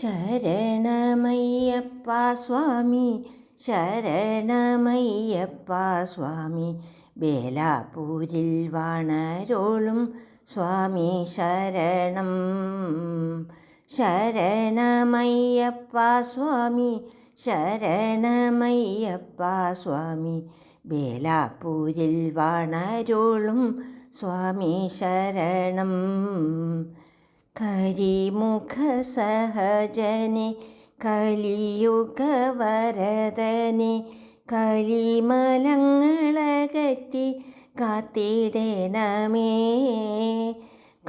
ശരണമയ്യപ്പ സ്വാമി ശരണമയ്യപ്പ സ്വാമി. ബേലാപൂരിൽ വാണരോളും സ്വാമി ശരണം. ശരണമയ്യപ്പ സ്വാമി ശരണമയ്യപ്പ സ്വാമി. ബേലാപൂരിൽ വാണരോളും സ്വാമി ശരണം. കരിമുഖ സഹജനെ കലിയുഗവരദനെ കലിമലങ്ങളകറ്റി കാത്തിടേണമേ.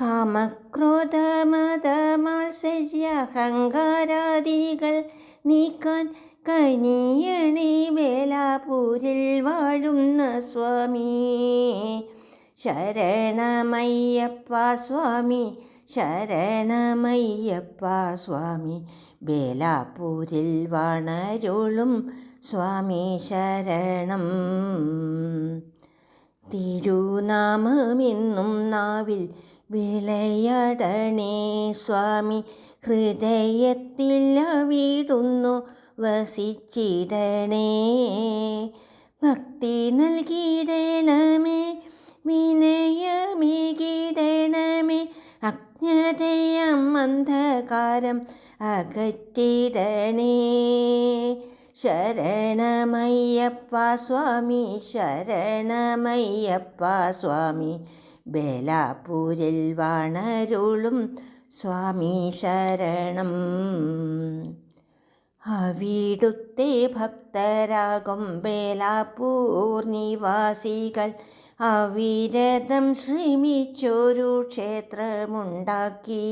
കാമക്രോധമതമാത്സര്യഹങ്കാരാദികൾ നീക്കാൻ കനിയണി വേലാപൂരിൽ വാഴുന്ന സ്വാമി. ശരണമയ്യപ്പ സ്വാമി ശരണമയ്യപ്പ സ്വാമി. ബേലാപൂരിൽ വാണരുളും സ്വാമി ശരണം. തിരുനാമമെന്നും നാവിൽ വിളയടണേ സ്വാമി. ഹൃദയത്തിൽ വീടുന്നു വസിച്ചിടണേ. ഭക്തി നൽകിയിടണമേ വിനയമേകിടണമേ അജ്ഞതയം അന്ധകാരം അകറ്റിടണേ. ശരണമയ്യപ്പ സ്വാമി ശരണമയ്യപ്പ സ്വാമി ബേലാപൂരിൽ വാണരുളും സ്വാമി ശരണം. അവിടുത്തെ ഭക്തരാകും ബേലാപൂർ നിവാസികൾ അവിരതം ശ്രമിച്ചൊരു ക്ഷേത്രമുണ്ടാക്കി.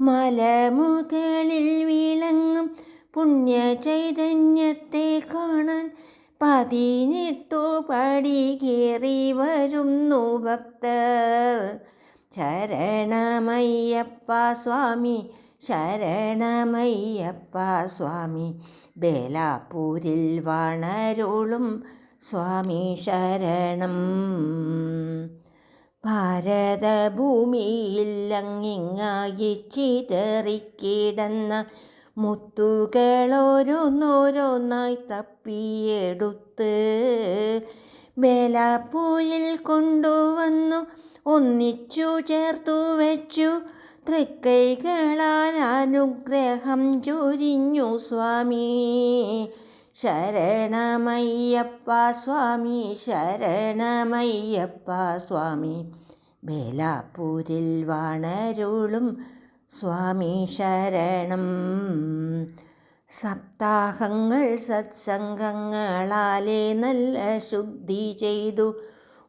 മലമുകളിൽ വിളങ്ങും പുണ്യ ചൈതന്യത്തെ കാണാൻ പതിനെട്ടു പടി കയറി വരുന്നു ഭക്തർ. ശരണമയ്യപ്പ സ്വാമി ശരണമയ്യപ്പ സ്വാമി. ബേലാപൂരിൽ വാണരുളും സ്വാമി ശരണം. ഭാരതഭൂമിയിൽ അങ്ങിങ്ങായി ചിതറിക്കിടന്ന മുത്തുകളോരോന്നോരോന്നായി തപ്പിയെടുത്ത് ബേലാപ്പൂരിൽ കൊണ്ടുവന്നു. ഒന്നിച്ചു ചേർത്തു വെച്ചു. തൃക്കൈകളാൽ അനുഗ്രഹം ചൊരിഞ്ഞു സ്വാമി. ശരണമയ്യപ്പ സ്വാമി ശരണമയ്യപ്പ സ്വാമി. ബേലാപ്പൂരിൽ വാണരുളും സ്വാമി ശരണം. സപ്താഹങ്ങൾ സത്സംഗങ്ങളാലേ നല്ല ശുദ്ധി ചെയ്തു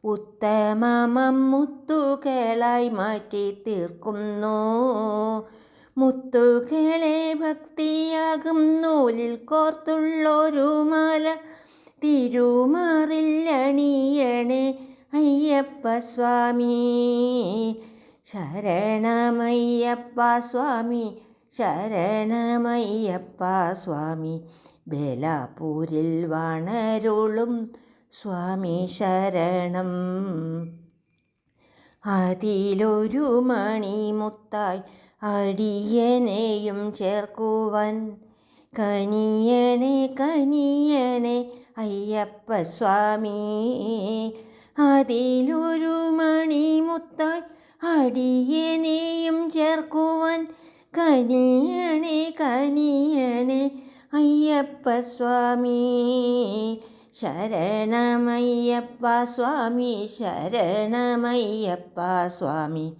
ഉത്തമമുത്തുകളായി മാറ്റി തീർക്കുന്നു. മുത്തുകളെ ഭക്തിയാകും നൂലിൽ കോർത്തുള്ളൊരു മാല. തിരുമാറില്ലണിയണേ അയ്യപ്പ സ്വാമി. ശരണമയ്യപ്പ സ്വാമി ശരണമയ്യപ്പ സ്വാമി. ബേലാപൂരിൽ വാണരുളും സ്വാമി ശരണം. അതിലൊരു മണിമുത്തായി അടിയനെയും ചേർക്കുവാൻ കനിയണേ കനിയണേ അയ്യപ്പ സ്വാമി. അതിലൊരു മണിമുത്തായി അടിയനെയും ചേർക്കുവാൻ കനിയണേ കനിയണേ അയ്യപ്പ സ്വാമി. ശരണമയ്യപ്പ സ്വാമി ശരണമയ്യപ്പ സ്വാമി.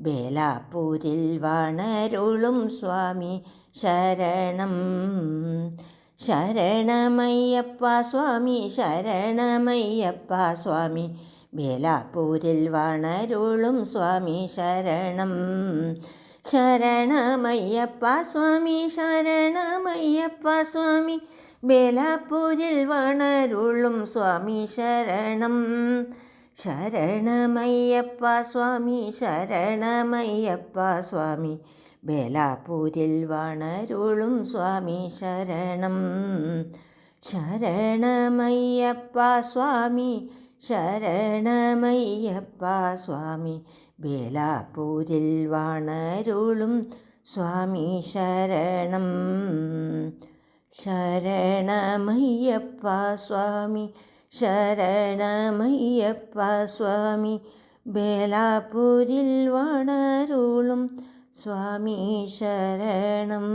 ബേലാപ്പൂരിൽ വാണരുളും സ്വാമി ശരണം. ശരണമയ്യപ്പ സ്വാമി ശരണമയ്യപ്പ സ്വാമി. ബേലാപ്പൂരിൽ വാണരുളും സ്വാമി ശരണം. ശരണമയ്യപ്പ സ്വാമി ശരണമയ്യപ്പ സ്വാമി. ബേലാപ്പൂരിൽ വണരുളും സ്വാമി ശരണം. ശരണമയ്യപ്പ സ്വാമി ശരണമയ്യപ്പ സ്വാമി. ബേലാപ്പൂരിൽ വണരുളും സ്വാമി ശരണം. ശരണമയ്യപ്പ സ്വാമി ശരണമയ്യപ്പ സ്വാമി. ബേലാപ്പൂരിൽ വണരുളും സ്വാമി ശരണം. ശരണമയ്യപ്പ സ്വാമി ശരണമയ്യപ്പ സ്വാമി ബേലാപൂരിൽ വണരുളും സ്വാമി ശരണം.